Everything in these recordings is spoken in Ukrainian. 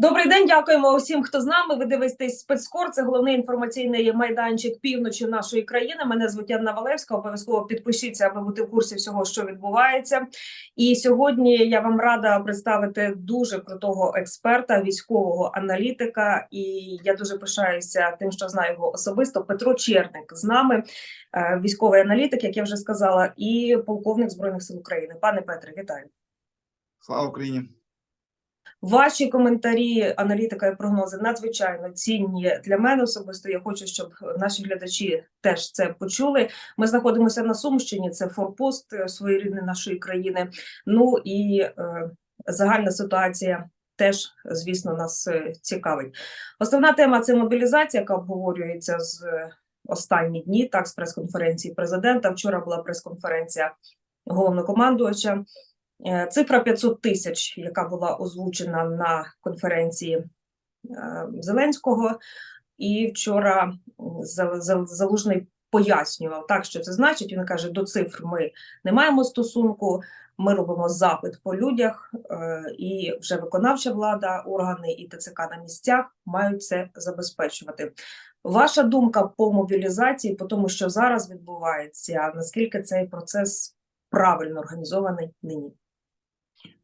Добрий день, дякуємо усім, хто з нами. Ви дивитесь спецкор. Це головний інформаційний майданчик півночі нашої країни. Мене звуть Анна Валевська. Обов'язково підпишіться, аби бути в курсі всього, що відбувається. І сьогодні я вам рада представити дуже крутого експерта, військового аналітика. І я дуже пишаюся тим, що знаю його особисто. Петро Черник з нами, е, військовий аналітик, як я вже сказала, і полковник збройних сил України. Пане Петре, вітаю. Слава Україні! Ваші коментарі, аналітика і прогнози надзвичайно цінні для мене особисто. Я хочу, щоб наші глядачі теж це почули. Ми знаходимося на Сумщині, це форпост е, своєрідний нашої країни. Ну і е, загальна ситуація теж, звісно, нас е, цікавить. Основна тема це мобілізація, яка обговорюється з е, останні дні. Так, з прес-конференції президента. Вчора була прес-конференція головнокомандувача. Е, Цифра 500 тисяч, яка була озвучена на конференції е, Зеленського, і вчора Залужний пояснював так, що це значить. Він каже: до цифр ми не маємо стосунку. Ми робимо запит по людях, е, і вже виконавча влада, органи і ТЦК на місцях мають це забезпечувати. Ваша думка по мобілізації, по тому, що зараз відбувається, наскільки цей процес правильно організований нині?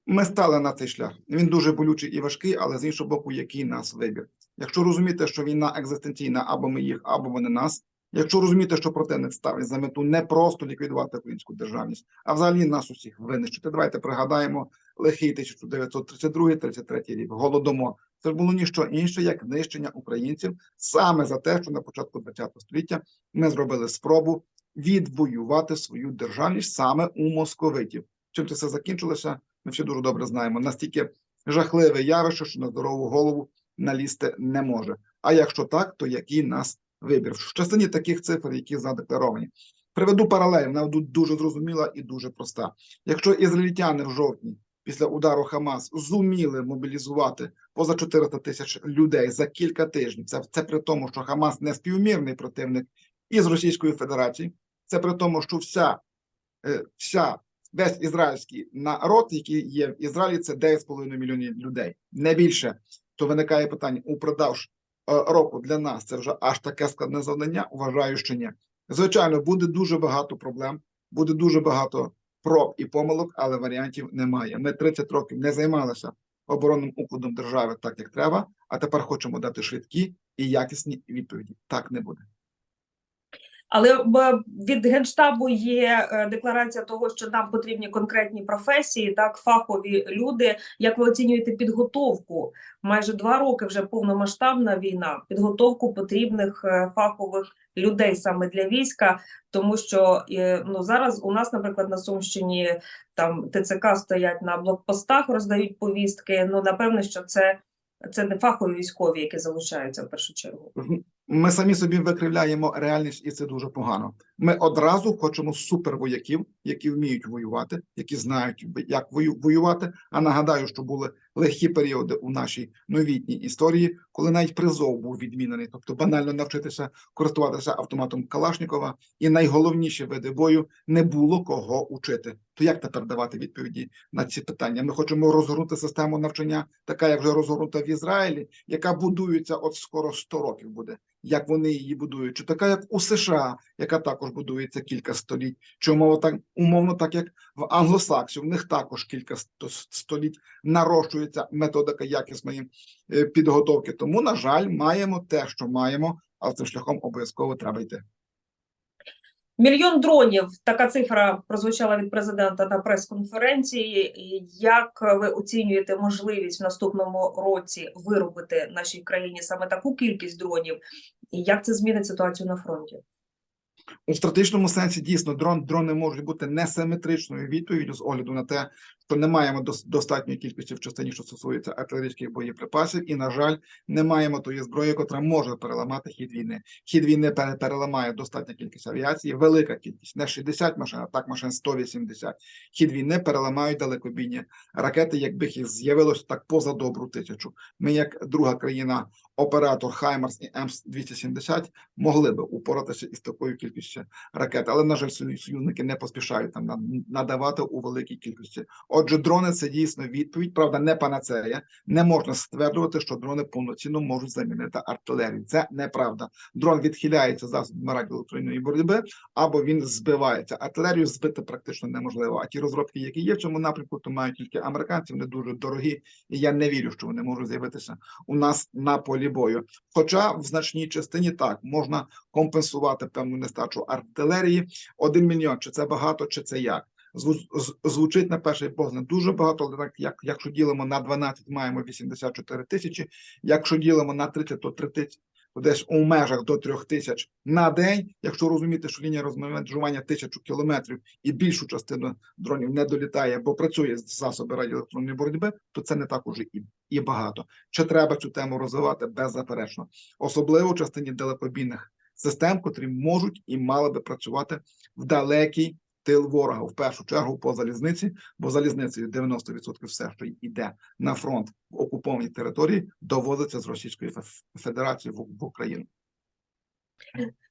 Ми стали на цей шлях. Він дуже болючий і важкий, але з іншого боку, який нас вибір. Якщо розуміти, що війна екзистенційна, або ми їх, або вони нас. Якщо розуміти, що противник ставить за мету не просто ліквідувати українську державність, а взагалі нас усіх винищити. Давайте пригадаємо лихий 1932-33 рік, голодомор. Це ж було ніщо інше, як нищення українців саме за те, що на початку ХХ століття ми зробили спробу відвоювати свою державність саме у московитів. Чим це все закінчилося? Ми всі дуже добре знаємо. Настільки жахливе явище, що на здорову голову налізти не може. А якщо так, то який нас вибір? В частині таких цифр, які задекларовані. Приведу паралель, вона дуже зрозуміла і дуже проста. Якщо ізраїльтяни в жовтні після удару Хамас зуміли мобілізувати поза 400 тисяч людей за кілька тижнів, це, це при тому, що Хамас не співмірний противник із Російської Федерації, це при тому, що вся, е, вся весь ізраїльський народ, який є в Ізраїлі, це 9,5 мільйонів людей, не більше. То виникає питання упродовж е, року для нас це вже аж таке складне завдання. Вважаю, що ні. Звичайно, буде дуже багато проблем, буде дуже багато проб і помилок, але варіантів немає. Ми 30 років не займалися оборонним укладом держави так, як треба. А тепер хочемо дати швидкі і якісні відповіді. Так не буде. Але б- від генштабу є е, декларація того, що нам потрібні конкретні професії, так фахові люди. Як ви оцінюєте підготовку? Майже два роки вже повномасштабна війна. Підготовку потрібних е, фахових людей саме для війська, тому що е, ну зараз у нас, наприклад, на Сумщині там ТЦК стоять на блокпостах, роздають повістки. Ну напевне, що це, це не фахові військові, які залучаються в першу чергу. Ми самі собі викривляємо реальність, і це дуже погано. Ми одразу хочемо супервояків, які вміють воювати, які знають, як вою- воювати. А нагадаю, що були легкі періоди у нашій новітній історії, коли навіть призов був відмінений, тобто банально навчитися користуватися автоматом Калашникова, і найголовніші види бою не було кого учити. То як тепер давати відповіді на ці питання? Ми хочемо розгорнути систему навчання, така як вже розгорнута в Ізраїлі, яка будується от скоро 100 років буде. Як вони її будують, чи така, як у США, яка також будується кілька століть, чи умовно так, умовно, так як в англосаксів, в них також кілька сто- століть нарощується методика якісної е, підготовки. Тому, на жаль, маємо те, що маємо, але цим шляхом обов'язково треба йти. Мільйон дронів. Така цифра прозвучала від президента на прес-конференції. Як ви оцінюєте можливість в наступному році виробити нашій країні саме таку кількість дронів, і як це змінить ситуацію на фронті? У стратегічному сенсі дійсно дрон дрони можуть бути несиметричною відповіддю з огляду на те, що не маємо дос- достатньої кількості в частині, що стосується артилерійських боєприпасів, і на жаль, не маємо тої зброї, яка може переламати хід війни. Хід війни переламає достатня кількість авіації, велика кількість, не 60 машин, а так машин 180. Хід війни переламають далекобійні ракети, якби їх з'явилось так поза добру тисячу. Ми, як друга країна, оператор Хаймарс і М270 могли би упоратися із такою кількістю. ракет, але на жаль, сою- союзники не поспішають там надавати у великій кількості. Отже, дрони це дійсно відповідь. Правда, не панацея. Не можна стверджувати, що дрони повноцінно можуть замінити артилерію. Це неправда. Дрон відхиляється засобами радіоелектронної боротьби, або він збивається. Артилерію збити практично неможливо. А ті розробки, які є в цьому напрямку, то мають тільки американці. Вони дуже дорогі, і я не вірю, що вони можуть з'явитися у нас на полі бою. Хоча в значній частині так можна компенсувати певну нестачу артилерії. Один мільйон чи це багато, чи це як. Звучить на перший погляд дуже багато, але так як якщо ділимо на 12, маємо 84 тисячі. Якщо ділимо на 30, то 3 тисячі. то Десь у межах до трьох тисяч на день. Якщо розуміти, що лінія розмежування тисячу кілометрів і більшу частину дронів не долітає, бо працює з засоби радіоелектронної боротьби, то це не так уже і, і багато. Чи треба цю тему розвивати беззаперечно, особливо в частині далекобійних систем, котрі можуть і мали би працювати в далекий тил ворога, в першу чергу по залізниці, бо залізницею 90% все, що йде на фронт в окупованій території, довозиться з Російської Фе- Федерації в, Україну.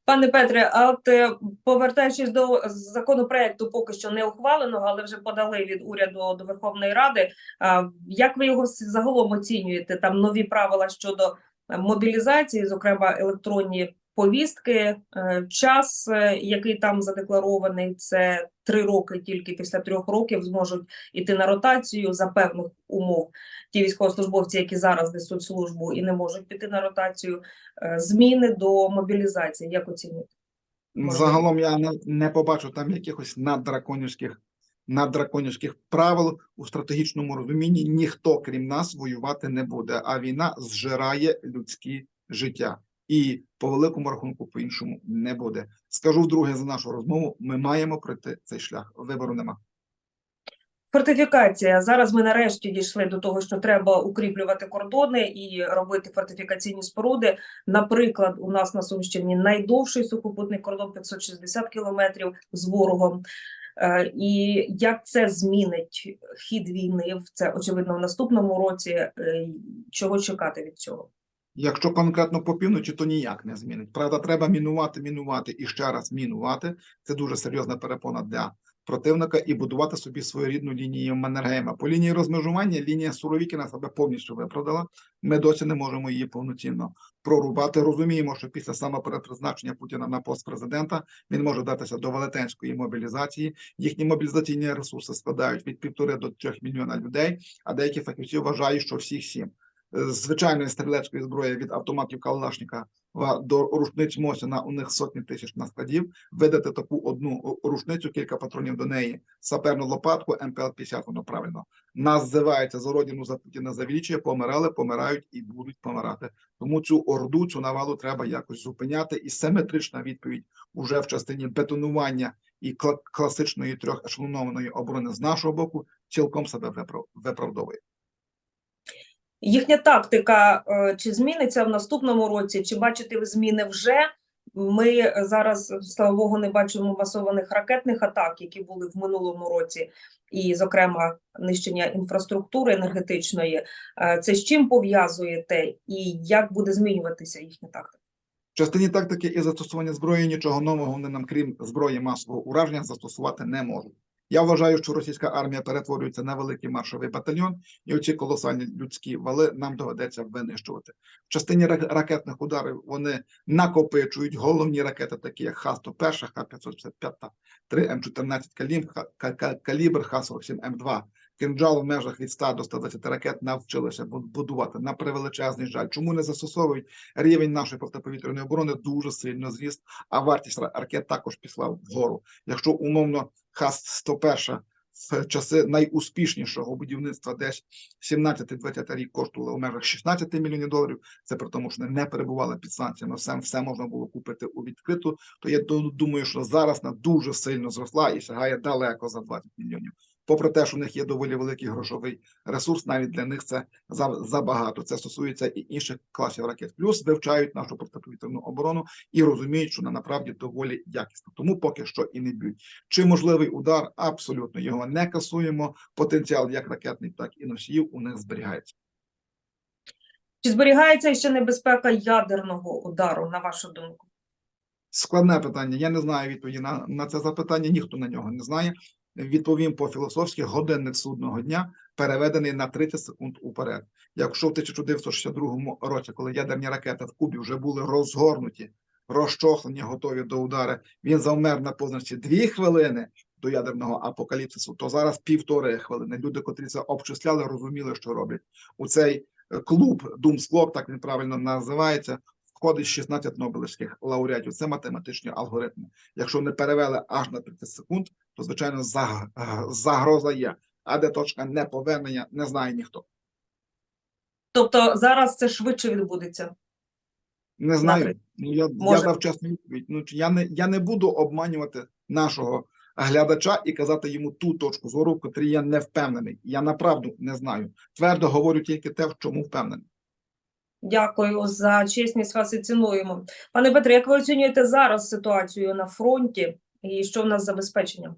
Пане Петре, а от е, повертаючись до законопроекту, поки що не ухваленого, але вже подали від уряду до Верховної Ради. Як ви його загалом оцінюєте? Там нові правила щодо е, мобілізації, зокрема електронні повістки, е, час, е, який там задекларований, це три роки. Тільки після трьох років зможуть іти на ротацію за певних умов. Ті військовослужбовці, які зараз несуть службу і не можуть піти на ротацію, е, зміни до мобілізації. Як оцінюєте? Загалом я не, не побачу там якихось наддраконівських наддраконівських правил у стратегічному розумінні. Ніхто крім нас воювати не буде. А війна зжирає людські життя, і по великому рахунку по іншому не буде. Скажу вдруге за нашу розмову. Ми маємо пройти цей шлях. Вибору нема. Фортифікація. Зараз ми нарешті дійшли до того, що треба укріплювати кордони і робити фортифікаційні споруди. Наприклад, у нас на Сумщині найдовший сухопутний кордон 560 кілометрів з ворогом. Е, І як це змінить хід війни? Це очевидно в наступному році. Е, Чого чекати від цього? Якщо конкретно по півночі, то ніяк не змінить. Правда, треба мінувати, мінувати і ще раз мінувати. Це дуже серйозна перепона для противника і будувати собі свою рідну лінію Маннергейма. По лінії розмежування лінія Суровікіна себе повністю виправдала. Ми досі не можемо її повноцінно прорубати. Розуміємо, що після самоперепризначення Путіна на пост президента він може датися до велетенської мобілізації. Їхні мобілізаційні ресурси складають від півтори до трьох мільйона людей. А деякі фахівці вважають, що всіх сім. Звичайної стрілецької зброї від автоматів Калашника до рушниць Мосіна у них сотні тисяч на складів. Видати таку одну рушницю, кілька патронів до неї, саперну лопатку, МПЛ-50, воно правильно називається за родину за Путіна за величие, помирали, помирають і будуть помирати. Тому цю орду, цю навалу треба якось зупиняти. І симетрична відповідь уже в частині бетонування і кла- класичної трьохешелонованої оборони з нашого боку цілком себе виправ- виправдовує. Їхня тактика е, чи зміниться в наступному році, чи бачите ви зміни вже? Ми зараз, слава Богу, не бачимо масованих ракетних атак, які були в минулому році, і, зокрема, нищення інфраструктури енергетичної. Е, Це з чим пов'язуєте, і як буде змінюватися їхня тактика? В частині тактики і застосування зброї нічого нового вони нам, крім зброї масового ураження, застосувати не можуть. Я вважаю, що російська армія перетворюється на великий маршовий батальйон, і оці колосальні людські вали нам доведеться винищувати. В частині ракетних ударів вони накопичують головні ракети, такі як Х-101, Х-555, 3 М14 калібр, Х- Ка- Ка- калібр, Х-47, М2. Кинджал в межах від 100 до 120 ракет навчилися будувати на превеличезний жаль. Чому не застосовують рівень нашої протиповітряної оборони дуже сильно зріс, а вартість ракет також пішла вгору. Якщо умовно Х-101 в часи найуспішнішого будівництва десь 17-20 рік коштували у межах 16 мільйонів доларів, це при тому, що не перебували під санкціями, все, все можна було купити у відкриту, то я думаю, що зараз вона дуже сильно зросла і сягає далеко за 20 мільйонів. Попри те, що у них є доволі великий грошовий ресурс, навіть для них це забагато. Це стосується і інших класів ракет. Плюс вивчають нашу протиповітряну оборону і розуміють, що вона направді доволі якісна. Тому поки що і не б'ють. Чи можливий удар? Абсолютно його не касуємо. Потенціал як ракетний, так і носіїв у них зберігається. Чи зберігається ще небезпека ядерного удару, на вашу думку? Складне питання. Я не знаю відповіді на, на це запитання. Ніхто на нього не знає. Відповім по філософськи годинник судного дня переведений на 30 секунд уперед. Якщо в 1962 році, коли ядерні ракети в Кубі вже були розгорнуті, розчохлені, готові до удару, він завмер на позначці 2 хвилини до ядерного апокаліпсису, то зараз півтори хвилини. Люди, котрі це обчисляли, розуміли, що роблять. У цей е, клуб Clock, так він правильно називається, входить 16 нобелівських лауреатів. Це математичні алгоритми. Якщо не перевели аж на 30 секунд, то звичайно загроза є. А де точка неповернення, не знає ніхто. Тобто зараз це швидше відбудеться. Не знаю. Ну, я, я дав чесну відповідь. Ну, я, не, я не буду обманювати нашого глядача і казати йому ту точку зору, в котрій я не впевнений. Я направду не знаю. Твердо говорю тільки те, в чому впевнений. Дякую за чесність вас і цінуємо. Пане Петре, як ви оцінюєте зараз ситуацію на фронті і що в нас з забезпеченням?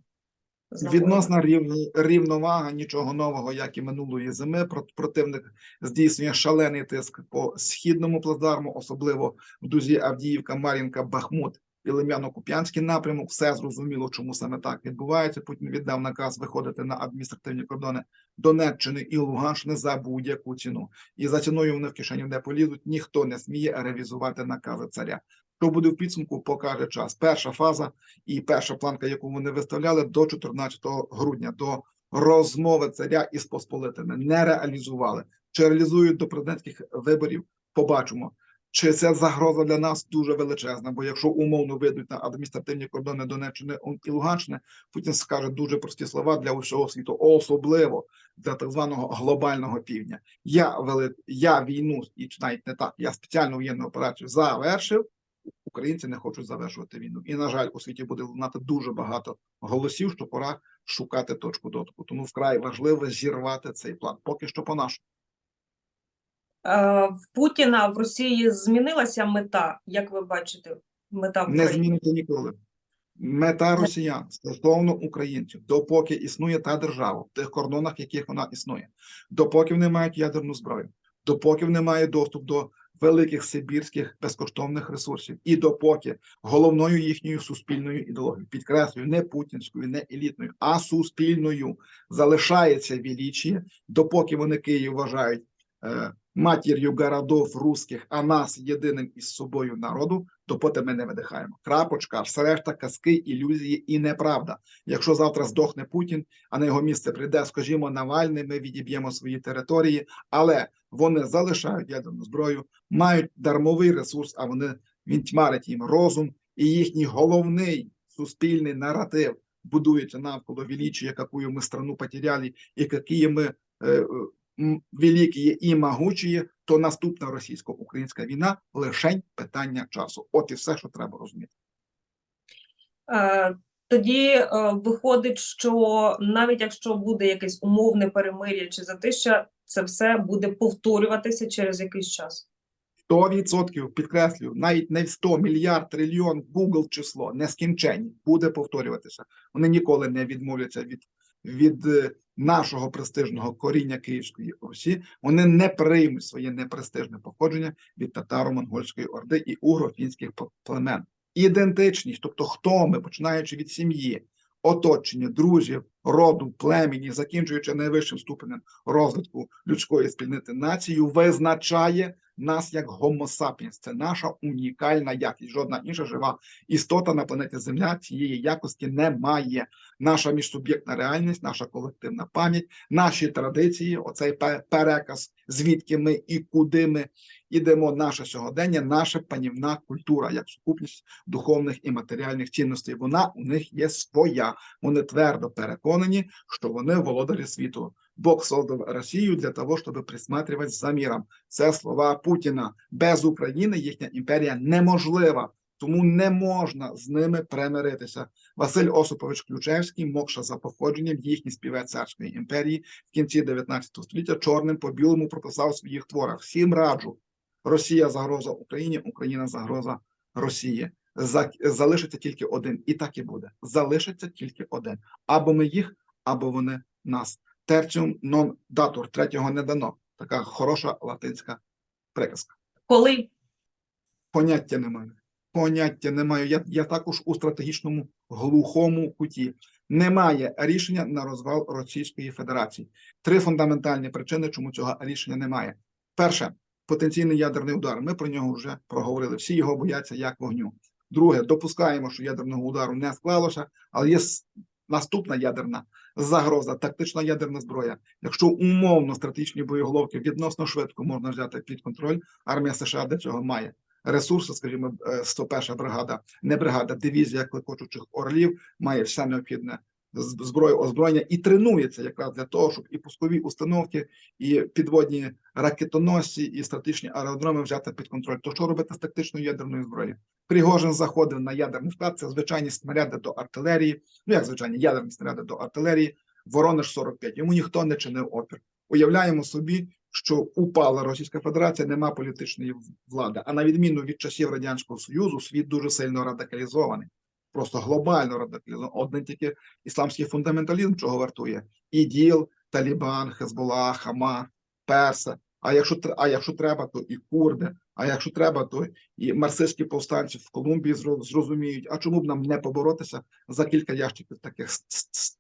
Відносна рів, рівновага, нічого нового, як і минулої зими. Про- Противник здійснює шалений тиск по східному плацдарму, особливо в дузі Авдіївка, Мар'їнка, Бахмут і Лим'яно-Куп'янський напрямок. Все зрозуміло, чому саме так відбувається. Путін віддав наказ виходити на адміністративні кордони Донеччини і Луганщини за будь-яку ціну. І за ціною вони в кишені не полізуть. Ніхто не сміє ревізувати накази царя. Що буде в підсумку, покаже час. Перша фаза і перша планка, яку вони виставляли до 14 грудня, до розмови царя із посполитими, не реалізували. Чи реалізують до президентських виборів? Побачимо. Чи це загроза для нас дуже величезна? Бо якщо умовно вийдуть на адміністративні кордони Донеччини і Луганщини, Путін скаже дуже прості слова для усього світу, особливо для так званого глобального півдня. Я вели... я війну і навіть не так. Я спеціальну воєнну операцію завершив. Українці не хочуть завершувати війну. І на жаль, у світі буде лунати дуже багато голосів, що пора шукати точку дотику. Тому вкрай важливо зірвати цей план. Поки що по нашому. Е, В Путіна в Росії змінилася мета, як ви бачите, мета в не зміниться ніколи. Мета росіян стосовно українців, допоки існує та держава в тих кордонах, в яких вона існує, допоки вони мають ядерну зброю, допоки вони мають доступ до великих сибірських безкоштовних ресурсів, і допоки головною їхньою суспільною ідеологією, підкреслюю, не путінською, не елітною, а суспільною залишається величіє, допоки вони Київ вважають е, матір'ю городов русських, а нас єдиним із собою народу, допоки ми не видихаємо. Крапочка, все решта казки, ілюзії і неправда. Якщо завтра здохне Путін, а на його місце прийде, скажімо, Навальний, ми відіб'ємо свої території, але вони залишають ядерну зброю, мають дармовий ресурс, а вони він тьмарить їм розум, і їхній головний суспільний наратив будується навколо величия, яку ми страну потеряли, і які ми е, великі і могучі, то наступна російсько-українська війна лишень питання часу. От і все, що треба розуміти. Е, Тоді е, виходить, що навіть якщо буде якесь умовне перемир'я чи затища, це все буде повторюватися через якийсь час. 100% підкреслюю, навіть не 100 мільярд трильйон Google число нескінченні буде повторюватися. Вони ніколи не відмовляться від, від е, нашого престижного коріння Київської Русі. Вони не приймуть своє непрестижне походження від татаро-монгольської орди і угро-фінських племен. Ідентичність, тобто хто ми, починаючи від сім'ї, оточення, друзів, роду, племені, закінчуючи найвищим ступенем розвитку людської спільноти націю, визначає нас як Homo sapiens. Це наша унікальна якість. Жодна інша жива істота на планеті Земля цієї якості не має. Наша міжсуб'єктна реальність, наша колективна пам'ять, наші традиції, оцей переказ, звідки ми і куди ми ідемо, наше сьогодення, наша панівна культура, як сукупність духовних і матеріальних цінностей. Вона у них є своя. Вони твердо переконані, що вони володарі світу. Бог создав Росію для того, щоб присматривати за міром. Це слова Путіна. Без України їхня імперія неможлива, тому не можна з ними примиритися. Василь Осипович Ключевський, мокша за походженням, їхній співець царської імперії в кінці 19 століття чорним по білому прописав своїх творах. Всім раджу. Росія загроза Україні, Україна загроза Росії. Залишиться тільки один, і так і буде. Залишиться тільки один. Або ми їх, або вони нас. Tertium non datur, третього не дано. Така хороша латинська приказка. Коли Поняття немає. Поняття не маю. Я, я також у стратегічному глухому куті. Немає рішення на розвал Російської Федерації. Три фундаментальні причини, чому цього рішення немає. Перше потенційний ядерний удар. Ми про нього вже проговорили. Всі його бояться як вогню. Друге, допускаємо, що ядерного удару не склалося, але є наступна ядерна загроза, тактична ядерна зброя. Якщо умовно стратегічні боєголовки відносно швидко можна взяти під контроль, армія США для цього має ресурси, скажімо, е, 101 бригада, не бригада, дивізія клекочучих орлів має все необхідне зброю озброєння і тренується якраз для того, щоб і пускові установки, і підводні ракетоносці, і стратегічні аеродроми взяти під контроль. То що робити з тактичною ядерною зброєю? Пригожин заходив на ядерний склад. Це звичайні снаряди до артилерії. Ну як звичайні ядерні снаряди до артилерії. Воронеж 45. Йому ніхто не чинив опір. Уявляємо собі, що упала Російська Федерація, нема політичної влади. А на відміну від часів радянського союзу, світ дуже сильно радикалізований. Просто глобально радикалізований. Один тільки ісламський фундаменталізм, чого вартує: іділ, Талібан, Хезбола, Хама, Перса. А якщо а якщо треба, то і курди. А якщо треба, то і марсистські повстанці в Колумбії зрозуміють, а чому б нам не поборотися за кілька ящиків таких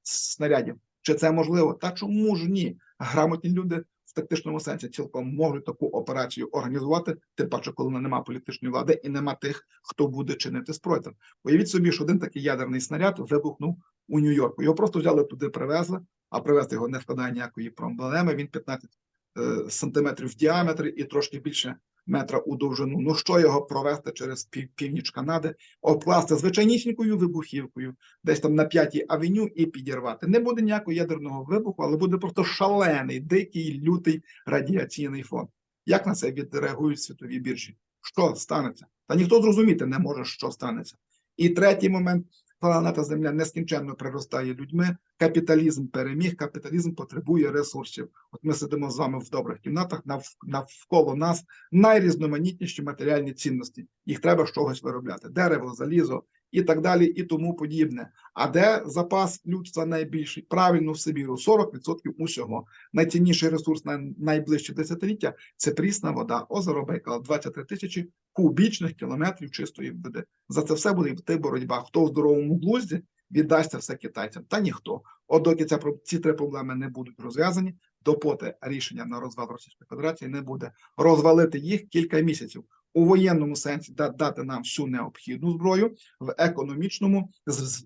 снарядів? Чи це можливо? Та чому ж ні? Грамотні люди в тактичному сенсі цілком можуть таку операцію організувати, тим паче, коли немає політичної влади і нема тих, хто буде чинити спротив. Уявіть собі, що один такий ядерний снаряд вибухнув у Нью-Йорку. Його просто взяли туди, привезли, а привезти його не складає ніякої проблеми. Він 15 е, сантиметрів в діаметрі і трошки більше метра у довжину. Ну що його провести через пів, північ Канади, обкласти звичайнісінькою вибухівкою, десь там на п'ятій авеню і підірвати. Не буде ніякого ядерного вибуху, але буде просто шалений, дикий, лютий радіаційний фон. Як на це відреагують світові біржі? Що станеться? Та ніхто зрозуміти не може, що станеться. І третій момент: планета Земля нескінченно приростає людьми. Капіталізм переміг, капіталізм потребує ресурсів. От ми сидимо з вами в добрих кімнатах, нав- навколо нас найрізноманітніші матеріальні цінності. Їх треба з чогось виробляти: дерево, залізо і так далі, і тому подібне. А де запас людства найбільший? Правильно в Сибіру 40% усього. Найцінніший ресурс на найближче десятиліття це прісна вода, озеро Байкал, 23 тисячі кубічних кілометрів чистої води. За це все буде йти боротьба. Хто в здоровому глузді віддасть це все китайцям? Та ніхто. От доки ця ці три проблеми не будуть розв'язані, допоки рішення на розвал Російської Федерації не буде розвалити їх кілька місяців у воєнному сенсі дати нам всю необхідну зброю, в економічному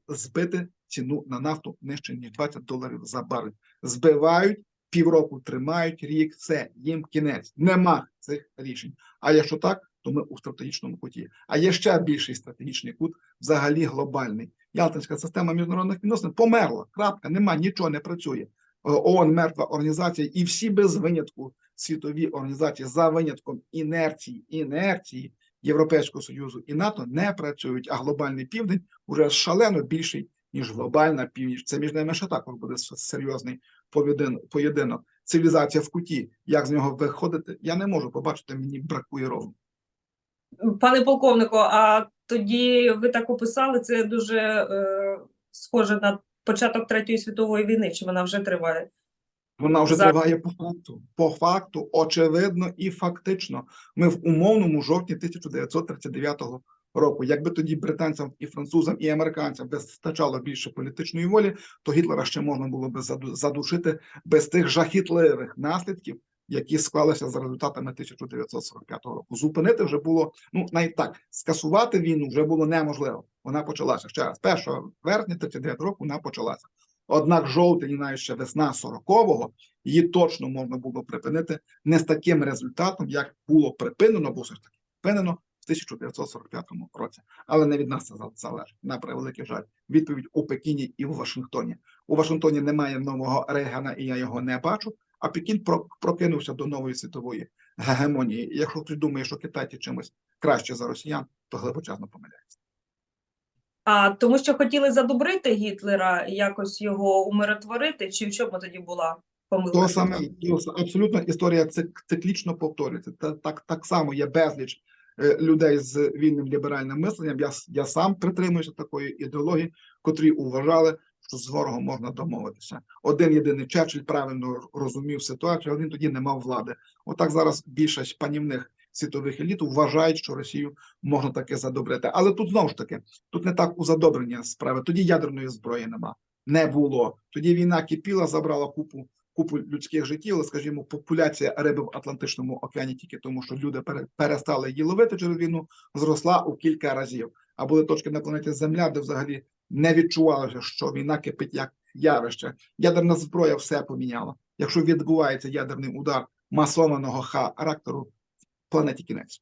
збити ціну на нафту нижче ніж 20 доларів за барель. Збивають півроку, тримають рік, все їм кінець. Нема цих рішень. А якщо так, то ми у стратегічному куті. А є ще більший стратегічний кут, взагалі глобальний. Ялтинська система міжнародних відносин померла. Крапка, нема, нічого не працює. О, ООН мертва організація, і всі без винятку світові організації за винятком інерції, інерції Європейського Союзу і НАТО не працюють, а глобальний південь уже шалено більший, ніж глобальна північ. Це між ними ще також буде серйозний поєдинок. Цивілізація в куті. Як з нього виходити? Я не можу побачити, мені бракує розуму. Пане полковнику, а тоді ви так описали, це дуже е, схоже на початок Третьої світової війни, чи вона вже триває? Вона вже За- триває по факту. По факту, очевидно і фактично. Ми в умовному жовтні 1939 року. Якби тоді британцям і французам, і американцям вистачало більше політичної волі, то Гітлера ще можна було би заду- задушити без тих жахітливих наслідків, які склалися за результатами 1945 року. Зупинити вже було ну навіть так, скасувати війну вже було неможливо. Вона почалася ще раз. 1 вересня 39 року вона почалася. Однак жовтень, навіть ще весна 40-го, її точно можна було припинити не з таким результатом, як було припинено, бо все ж таки припинено в 1945 році. Але не від нас це залежить. На превеликий жаль. Відповідь у Пекіні і в Вашингтоні. У Вашингтоні немає нового Рейгана, і я його не бачу. А Пекін про- прокинувся до нової світової гегемонії. Якщо хтось думає, що китайці чимось краще за росіян, то глибочезно помиляється. А тому, що хотіли задобрити Гітлера, якось його умиротворити, чи в чому тоді була помилка? То саме абсолютно історія цик- циклічно повторюється. Та так, так само є безліч е, людей з вільним ліберальним мисленням. Я я сам притримуюся такої ідеології, котрі вважали, що з ворогом можна домовитися. Один єдиний Черчилль правильно розумів ситуацію, але він тоді не мав влади. Отак зараз більшість панівних світових еліт вважають, що Росію можна таке задобрити. Але тут знову ж таки, тут не так у задобрення справи. Тоді ядерної зброї нема, не було. Тоді війна кипіла, забрала купу. Купу людських життів, але, скажімо, популяція риби в Атлантичному океані тільки тому, що люди пере- перестали її ловити через війну, зросла у кілька разів. А були точки на планеті Земля, де взагалі не відчувалося, що війна кипить як явище. Ядерна зброя все поміняла. Якщо відбувається ядерний удар масованого характеру, планеті кінець.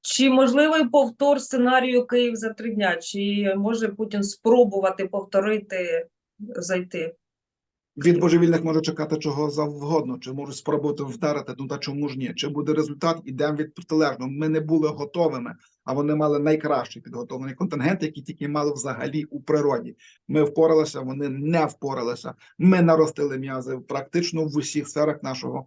Чи можливий повтор сценарію Київ за три дня? Чи може Путін спробувати повторити зайти? Від божевільних може чекати чого завгодно, чи можуть спробувати вдарити, ну та чому ж ні? Чи буде результат? Ідемо від протилежного. Ми не були готовими, а вони мали найкращий підготовлений контингент, який тільки мали взагалі у природі. Ми впоралися, вони не впоралися. Ми наростили м'язи практично в усіх сферах нашого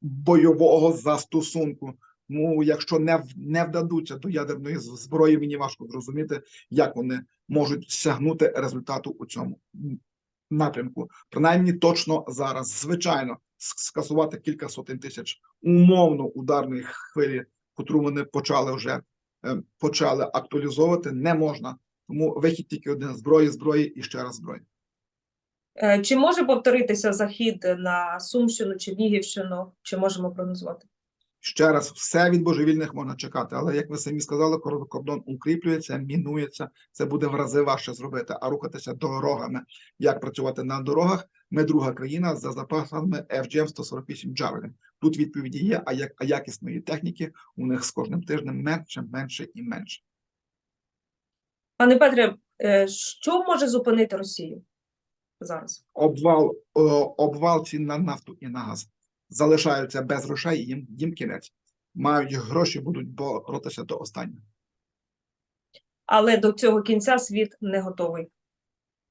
бойового застосунку. Ну, якщо не, не вдадуться до ядерної зброї, мені важко зрозуміти, як вони можуть сягнути результату у цьому напрямку. Принаймні точно зараз. Звичайно, скасувати кілька сотень тисяч умовно ударної хвилі, котру вони почали вже е, почали актуалізовувати, не можна. Тому вихід тільки один зброї, зброї і ще раз зброї. Е, Чи може повторитися захід на Сумщину, Чернігівщину? Чи можемо прогнозувати? Ще раз, все від божевільних можна чекати, але як ви самі сказали, кор- кордон укріплюється, мінується. Це буде в рази важче зробити, а рухатися дорогами. Як працювати на дорогах? Ми друга країна за запасами FGM 148 Javelin. Тут відповіді є, а як а якісної техніки у них з кожним тижнем менше, менше і менше. Пане Петре, е, що може зупинити Росію зараз? Обвал, о, обвал цін на нафту і на газ залишаються без грошей. Їм їм кінець. Мають гроші, будуть боротися до останнього. Але до цього кінця світ не готовий.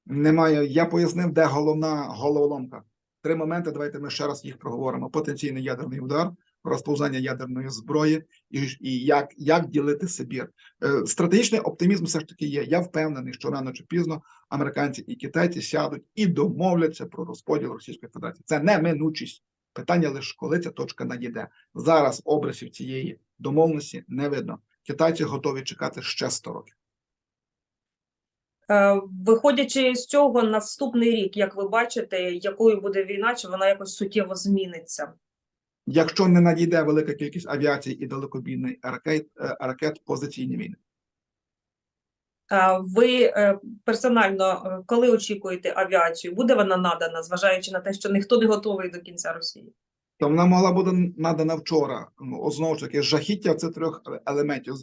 Немає. Я пояснив, де головна головоломка. Три моменти. Давайте ми ще раз їх проговоримо: потенційний ядерний удар, розповзання ядерної зброї і, і як, як ділити Сибір. Е, стратегічний оптимізм все ж таки є. Я впевнений, що рано чи пізно американці і китайці сядуть і домовляться про розподіл Російської Федерації. Це неминучість. Питання лише коли ця точка надійде. Зараз образів цієї домовленості не видно. Китайці готові чекати ще 100 років. Е, Виходячи з цього, наступний рік, як ви бачите, якою буде війна, чи вона якось суттєво зміниться? Якщо не надійде велика кількість авіації і далекобійних ракет, е, ракет позиційні війни. Ви е, персонально е, коли очікуєте авіацію? Буде вона надана, зважаючи на те, що ніхто не готовий до кінця Росії? То вона могла бути надана вчора. Ну, знову ж таки, жахіття це трьох елементів.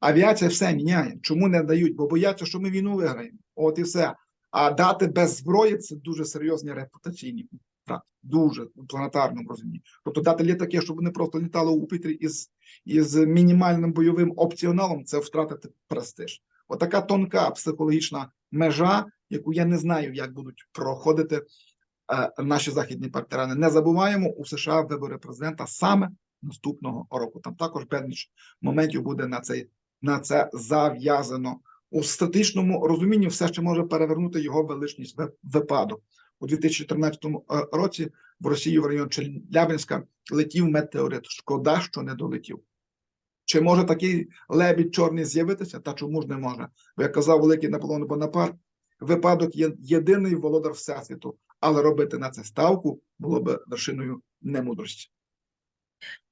Авіація все міняє. Чому не дають? Бо бояться, що ми війну виграємо. От і все. А дати без зброї це дуже серйозні репутаційні втрати. Дуже в планетарному розумінні. Тобто дати літаки, щоб вони просто літали у повітрі із, із мінімальним бойовим опціоналом, це втратити престиж. Отака тонка психологічна межа, яку я не знаю, як будуть проходити е, наші західні партнери. Не забуваємо у США вибори президента саме наступного року. Там також безліч моментів буде на цей на це зав'язано. У статичному розумінні все ще може перевернути його величність випадок. У 2014 е, році в Росії в район Челябинська летів метеорит. Шкода, що не долетів. Чи може такий лебідь чорний з'явитися? Та чому ж не може? Бо як казав великий Наполеон Бонапарт, випадок є єдиний володар всесвіту, але робити на це ставку було б вершиною немудрості.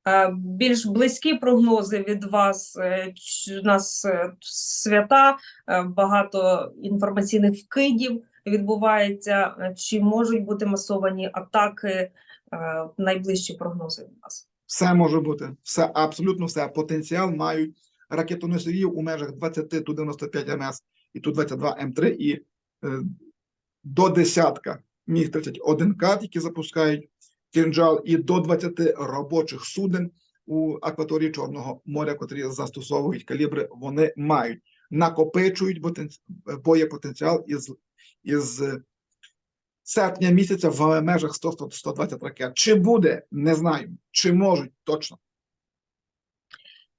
Е, Більш близькі прогнози від вас. Е, У нас е, свята, багато інформаційних вкидів відбувається. Чи можуть бути масовані атаки? Найближчі прогнози від вас? Все може бути, все абсолютно все. Потенціал мають ракетоносіїв у межах 20 Ту-95 МС і Ту-22 М3 і е, до десятка міг 31 кат, які запускають кінжал, і до 20 робочих суден у акваторії Чорного моря, котрі застосовують калібри, вони мають накопичують потенці- боєпотенціал із, із серпня місяця в межах 100-120 ракет. Чи буде, не знаю. Чи можуть, точно.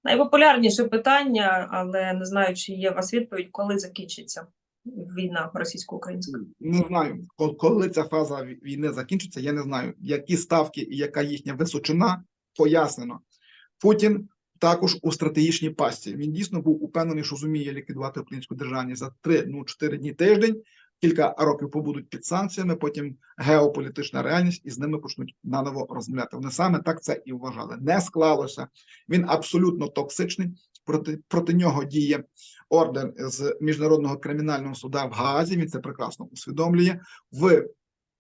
Найпопулярніше питання, але не знаю, чи є у вас відповідь, коли закінчиться війна російсько-українська. Не знаю, ко- коли ця фаза війни закінчиться, я не знаю, які ставки і яка їхня височина пояснено. Путін також у стратегічній пастці. Він дійсно був упевнений, що зуміє ліквідувати українську державність за 3 ну 4 дні тиждень. Кілька років побудуть під санкціями, потім геополітична реальність і з ними почнуть наново розмовляти. Вони саме так це і вважали. Не склалося. Він абсолютно токсичний. Проти проти нього діє ордер з міжнародного кримінального суда в Гаазі. Він це прекрасно усвідомлює. В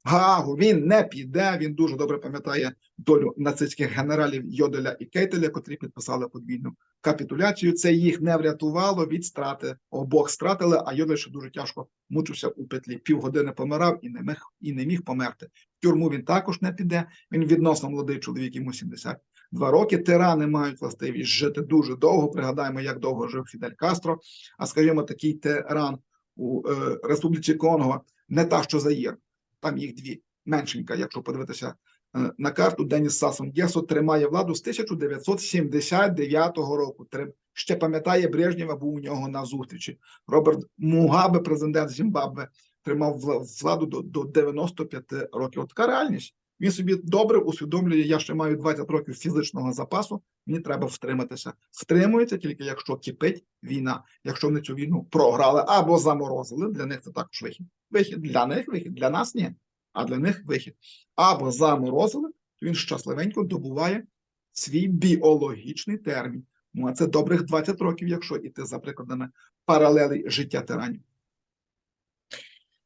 Гаагу він не піде. Він дуже добре пам'ятає долю нацистських генералів Йоделя і Кейтеля, котрі підписали подвійну капітуляцію. Це їх не врятувало від страти. Обох стратили. А Йодель ще дуже тяжко мучився у петлі. Півгодини помирав і не міг і не міг померти. Тюрму він також не піде. Він відносно молодий чоловік, йому 72 роки. Тирани мають властивість жити дуже довго. Пригадаємо, як довго жив Фідель Кастро. А скажімо, такий тиран у е, Республіці Конго не та, що Заїр. Там їх дві меншенька, якщо подивитися е, на карту. Деніс Сасон Гесо тримає владу з 1979 року. Ще пам'ятає Брежнєва, був у нього на зустрічі. Роберт Мугабе, президент Зімбабве, тримав владу до, до 95 років. От така реальність. Він собі добре усвідомлює, я ще маю 20 років фізичного запасу, мені треба втриматися. Втримується тільки якщо кипить війна. Якщо вони цю війну програли або заморозили, для них це також вихід. Вихід для них вихід, для нас ні. А для них вихід. Або заморозили, то він щасливенько добуває свій біологічний термін. Ну а це добрих 20 років, якщо іти за прикладами паралелей життя тиранів.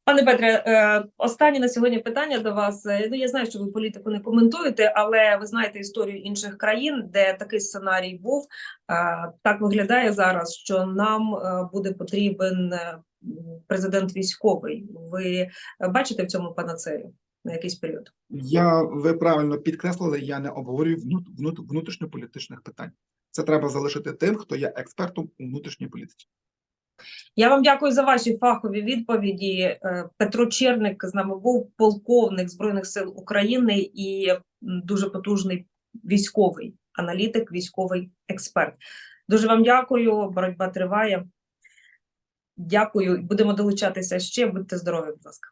Пане Петре, е, останнє на сьогодні питання до вас. Е, Ну я знаю, що ви політику не коментуєте, але ви знаєте історію інших країн, де такий сценарій був. Е, Так виглядає зараз, що нам буде потрібен президент військовий. Ви бачите в цьому панацею на якийсь період? Я ви правильно підкреслили, я не обговорюю внут, внут, внутрішньополітичних питань. Це треба залишити тим, хто є експертом у внутрішній політиці. Я вам дякую за ваші фахові відповіді. Е, Петро Черник з нами був полковник Збройних сил України і дуже потужний військовий аналітик, військовий експерт. Дуже вам дякую. Боротьба триває. Дякую. Будемо долучатися ще. Будьте здорові, будь ласка.